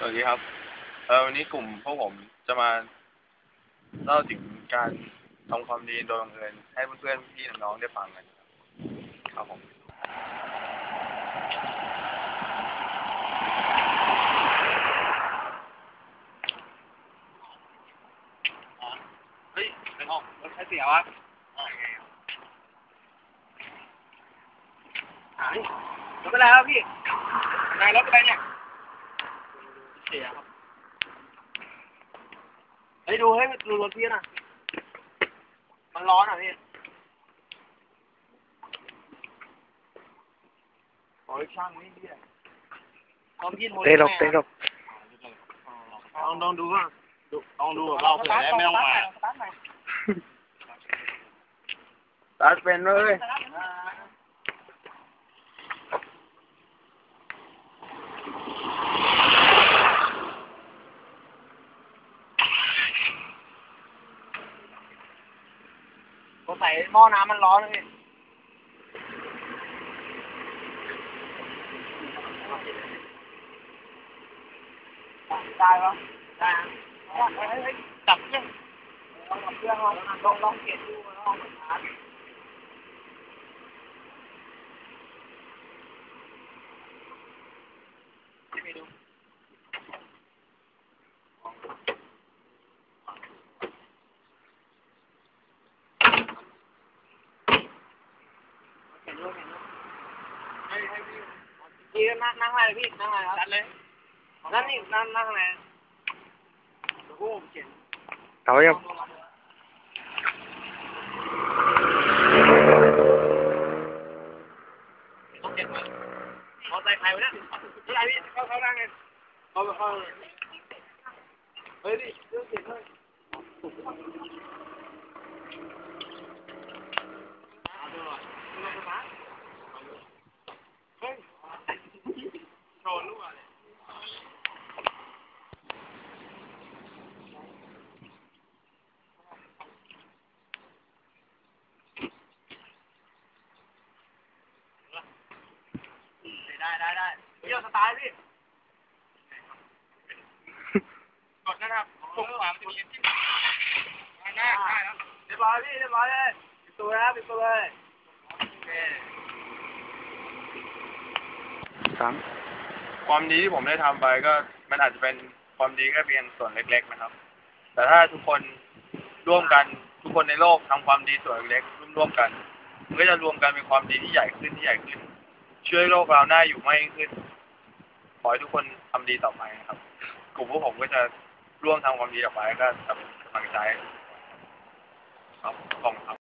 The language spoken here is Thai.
สวัสดีครับ เออวันนี้กลุ่มพวกผมจะมาเล่าถึงการทำความดีโดยบังเอิญให้เพื่อนๆพี่น้องๆได้ฟังกันครับผมเฮ้ยเป็นห้องรถใช้เสียวะหายรถเป็นไรครับพี่นายรถเป็นไรเนี่ย เสียครับเฮ้ยดูให้ดูรถพี่นะมันร้อนอะพี่โอ้ยช่างนี่พี่ความคิดโมเต้หลบเต้หลบลองลองดูว่าดูลองดูกับเราเผื่อได้ไม่ต้องมาตัดเป็นเลย สงสัยหม้อน้ำมันร้อนเลยได้ปะได้จับเครื่องจับเครื่องลองลองลองเก็บดูลองหาที่ไม่ดู เห็นด้วยเห็นด้วยให้ให้พี่พี่นั่งนั่งอะไรพี่นั่งอะไรครับนั่นเลยนั่นนี่นั่งนั่งอะไรเดี๋ยวพวกผมเขียนเอายังต้องเขียนมาเอาใจใครวะเนี่ยนี่ไอพี่เข้าเข้านั่งไงเข้าเข้าเฮ้ยนี่เรื่องเขียนเลยเอาดูหน่อย โชว์ลูกอะไรได้ได้ได้พี่เอาสไตล์พี่กดนะครับตรงขวามันจะมีที่มหน้าได้แล้วเรียบร้อยพี่เรียบร้อยเลยปิดตัวแล้วปิดตัวเลยโอเค สามความดีที่ผมได้ทำไปก็มันอาจจะเป็นความดีแค่เพียงส่วนเล็ก ๆ นะครับ แต่ถ้าทุกคนร่วมกันทุกคนในโลกทำความดีส่วนเล็กๆร่วมกันมันก็จะรวมกันเป็นความดีที่ใหญ่ขึ้นที่ใหญ่ขึ้น ช่วยโลกเราหน้าอยู่มากยิ่งขึ้นขอให้ทุกคนทำดีต่อไปนะครับ กลุ่มพวกผมก็จะร่วมทำความดีต่อไปก็กำลังใจครับขอบคุณครับ